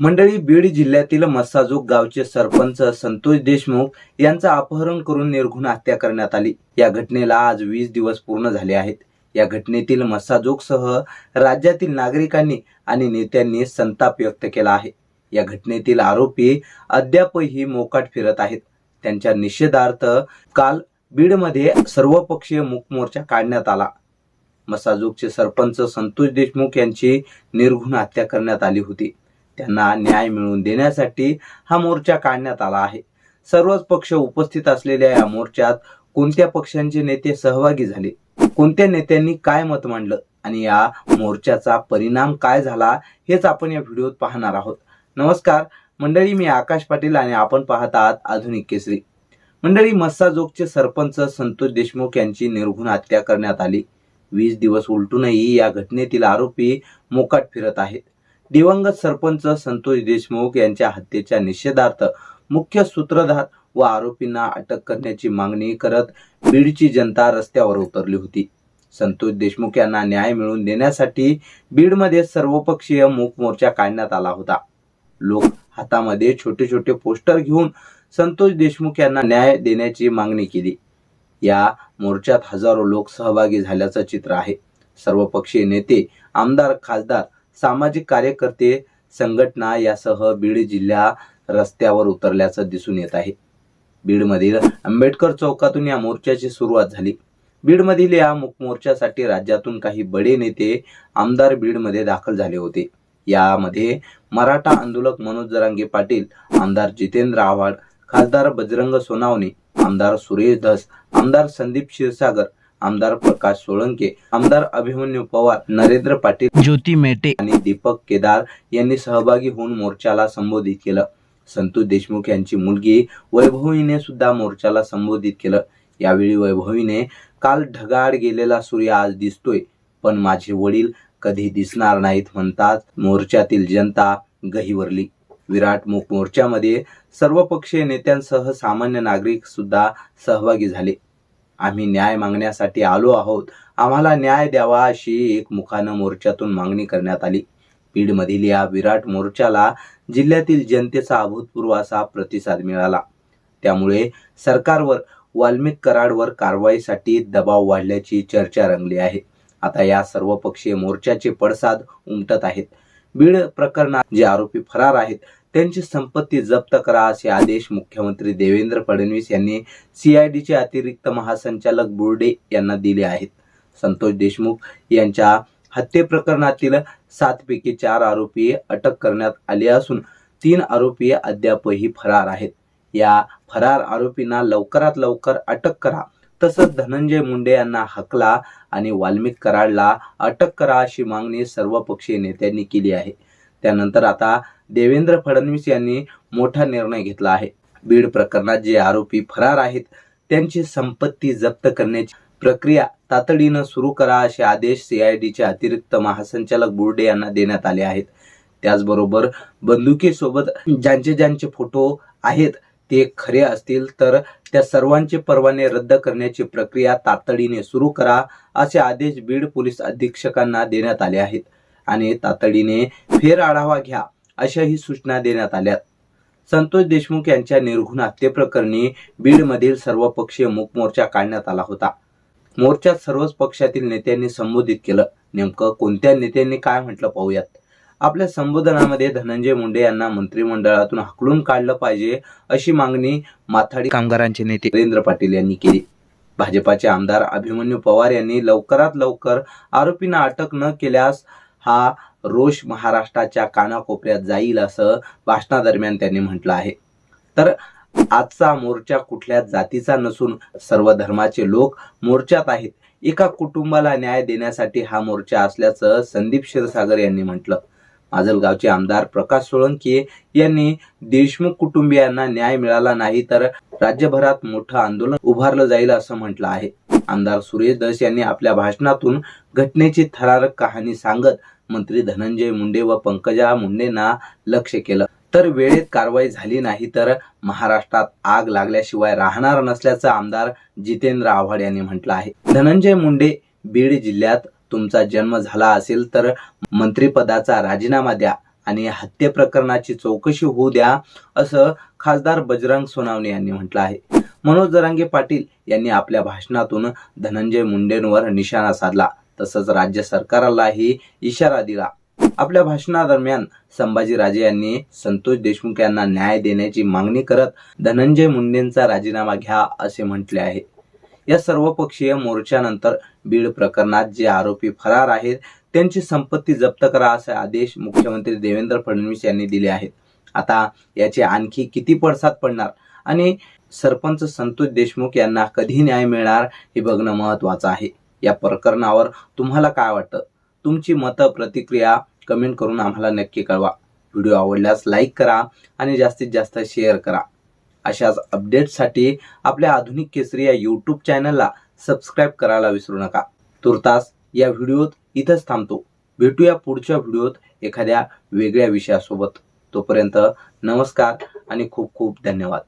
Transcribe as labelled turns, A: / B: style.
A: मंडळी बीड जिल्ह्यातील मस्साजोग गावचे सरपंच संतोष देशमुख यांचं अपहरण करून निर्घुण हत्या करण्यात आली. या घटनेला आज वीस दिवस पूर्ण झाले आहेत. या घटनेतील मस्साजोगसह राज्यातील नागरिकांनी आणि नेत्यांनी संताप व्यक्त केला आहे. या घटनेतील आरोपी अद्यापही मोकाट फिरत आहेत. त्यांच्या निषेधार्थ काल बीडमध्ये सर्वपक्षीय मूकमोर्चा काढण्यात आला. मसाजोगचे सरपंच संतोष देशमुख यांची निर्घुण हत्या करण्यात आली होती. त्यांना न्याय मिळवून देण्यासाठी हा मोर्चा काढण्यात आला आहे. सर्वच पक्ष उपस्थित असलेल्या या मोर्चात कोणत्या पक्षांचे नेते सहभागी झाले? कोणत्या नेत्यांनी काय मत मांडलं? आणि या मोर्चाचा परिणाम काय झाला? हेच आपण या व्हिडिओत पाहणार आहोत. नमस्कार. मंडळी मी आकाश पाटील आणि आपण पाहत आहात आधुनिक केसरी. मंडळी मस्साजोगचे सरपंच संतोष देशमुख यांची निर्घुण हत्या करण्यात आली. वीस दिवस उलटूनही या घटनेतील आरोपी मोकाट फिरत आहेत. दिवंगत सरपंच संतोष देशमुख यांच्या हत्येच्या निषेधार्थ मुख्य सूत्रधार व आरोपींना अटक करण्याची मागणी करत बीडची जनता रस्त्यावर उतरली होती. संतोष देशमुख यांना न्याय मिळवून देण्यासाठी बीडमध्ये सर्वपक्षीय मूक मोर्चा काढण्यात आला होता. लोक हातामध्ये छोटे छोटे पोस्टर घेऊन संतोष देशमुख यांना न्याय देण्याची मागणी केली. या मोर्चात हजारो लोक सहभागी झाल्याचं चित्र आहे. सर्वपक्षीय नेते आमदार खासदार सामाजिक कार्यकर्ते संघटना यासह बीड जिल्हा रस्त्यावर उतरल्याचं दिसून येत आहे. बीडमधील आंबेडकर चौकातून या मोर्चाची सुरुवात झाली. बीडमधील या मोर्चासाठी राज्यातून काही बडे नेते आमदार बीडमध्ये दाखल झाले होते. यामध्ये मराठा आंदोलक मनोज जरांगे पाटील आमदार जितेंद्र आव्हाड खासदार बजरंग सोनावणे आमदार सुरेश धस आमदार संदीप क्षीरसागर आमदार प्रकाश सोळंके आमदार अभिमन्यू पवार नरेंद्र पाटील
B: ज्योती मेटे
A: आणि दीपक केदार यांनी सहभागी होऊन मोर्चाला संबोधित केलं. संतोष देशमुख यांची मुलगी वैभवीने सुद्धा मोर्चाला संबोधित केलं. यावेळी वैभवीने काल ढगाळ गेलेला सूर्य आज दिसतोय पण माझे वडील कधी दिसणार नाहीत म्हणतात मोर्चातील जनता गहिवरली. विराट मूक मोर्चामध्ये सर्वपक्षीय नेत्यांसह सामान्य नागरिक सुद्धा सहभागी झाले. आम्ही न्याय मागण्यासाठी आलो आहोत. आम्हाला न्याय द्यावा अशी एक मुखानं मोर्चातून मागणी करण्यात आली. बीडमधील या विराट मोर्चाला जिल्ह्यातील जनतेचा अभूतपूर्व असा प्रतिसाद मिळाला. त्यामुळे सरकारवर वाल्मिक कराडवर कारवाईसाठी दबाव वाढल्याची चर्चा रंगली आहे. आता या सर्वपक्षीय मोर्चाचे पडसाद उमटत आहेत. बीड प्रकरणात जे आरोपी फरार आहेत त्यांची संपत्ती जप्त करा असे आदेश मुख्यमंत्री देवेंद्र फडणवीस यांनी सीआयडीचे अतिरिक्त महासंचालक बोर्डे यांना दिले आहेत. संतोष देशमुख यांच्या हत्ये प्रकरणातील सातपैकी चार आरोपी अटक करण्यात आले असून तीन आरोपी अद्यापही फरार आहेत. या फरार आरोपींना लवकरात लवकर अटक करा. तसंच धनंजय मुंडे यांना हकला आणि वाल्मिक कराडला अटक करा अशी मागणी सर्वपक्षीय नेत्यांनी केली आहे. त्यानंतर आता देवेंद्र फडणवीस यांनी मोठा निर्णय घेतला आहे. बीड प्रकरणात जे आरोपी फरार आहेत त्यांची संपत्ती जप्त करण्याची प्रक्रिया तातडीनं सुरू करा असे आदेश सीआयडीचे अतिरिक्त महासंचालक बोर्डे यांना देण्यात आले आहेत. त्याचबरोबर बंदुकीसोबत ज्यांचे ज्यांचे फोटो आहेत ते खरे असतील तर त्या सर्वांचे परवाने रद्द करण्याची प्रक्रिया तातडीने सुरू करा असे आदेश बीड पोलीस अधीक्षकांना देण्यात आले आहेत. आणि तातडीने फेर आढावा घ्या अशाही सूचना देण्यात आल्या. संतोष देशमुख यांच्या निर्घुण हत्येप्रकरणी बीडमधील सर्व पक्षीय मूक मोर्चा काढण्यात आला होता. मोर्चात सर्वच पक्षातील नेत्यांनी संबोधित केलं. नेमकं कोणत्या नेत्यांनी काय म्हटलं पाहूयात. आपल्या संबोधनामध्ये धनंजय मुंडे यांना मंत्रिमंडळातून हकलून काढलं पाहिजे अशी मागणी माथाडी
B: कामगारांचे नेते
A: नरेंद्र पाटील यांनी केली. भाजपाचे आमदार अभिमन्यू पवार यांनी लवकरात लवकर आरोपींना अटक न केल्यास हा रोष महाराष्ट्राच्या कानाकोपऱ्यात जाईल असं भाषणादरम्यान त्यांनी म्हटलं आहे. तर आजचा मोर्चा कुठल्या जातीचा नसून सर्व धर्माचे लोक मोर्चात आहेत. एका कुटुंबाला न्याय देण्यासाठी हा मोर्चा असल्याचं संदीप क्षीरसागर यांनी म्हटलं. माजलगावचे आमदार प्रकाश सोळंकी यांनी देशमुख कुटुंबियांना न्याय मिळाला नाही तर राज्यभरात मोठं आंदोलन उभारलं जाईल असं म्हटलं आहे. आमदार सुरेश दस यांनी आपल्या भाषणातून घटनेची थरारक कहाणी सांगत मंत्री धनंजय मुंडे व पंकजा मुंडेंना लक्ष केलं. तर वेळेत कारवाई झाली नाही तर महाराष्ट्रात आग लागल्याशिवाय राहणार नसल्याचं आमदार जितेंद्र आव्हाड यांनी म्हटलं आहे. धनंजय मुंडे बीड जिल्ह्यात तुमचा जन्म झाला असेल तर मंत्रिपदाचा राजीनामा द्या आणि हत्ये प्रकरणाची चौकशी होऊ द्या असं खासदार बजरंग सोनावणे यांनी म्हटलं आहे. मनोज जरांगे पाटील यांनी आपल्या भाषणातून धनंजय मुंडेंवर निशाणा साधला तसंच राज्य सरकारलाही इशारा दिला. आपल्या भाषणादरम्यान संभाजीराजे यांनी संतोष देशमुख यांना न्याय देण्याची मागणी करत धनंजय मुंडेंचा राजीनामा घ्या असे म्हटले आहे. या सर्वपक्षीय मोर्चानंतर बीड प्रकरणात जे आरोपी फरार आहेत त्यांची संपत्ती जप्त करा असे आदेश मुख्यमंत्री देवेंद्र फडणवीस यांनी दिले आहेत. आता याचे आणखी किती पडसाद पडणार? आणि सरपंच संतोष देशमुख यांना कधी न्याय मिळणार हे बघणं महत्वाचं आहे. या प्रकरणावर तुम्हाला काय वाटतं? तुमची मतं प्रतिक्रिया कमेंट करून आम्हाला नक्की कळवा. व्हिडिओ आवडल्यास लाईक करा आणि जास्तीत जास्त शेअर करा. अशाच अपडेट्ससाठी आपल्या आधुनिक केसरी या यूट्यूब चॅनलला सबस्क्राईब करायला विसरू नका. तुर्तास या व्हिडिओत इथंच थांबतो. भेटूया पुढच्या व्हिडिओत एखाद्या वेगळ्या विषयासोबत. तोपर्यंत नमस्कार आणि खूप खूप धन्यवाद.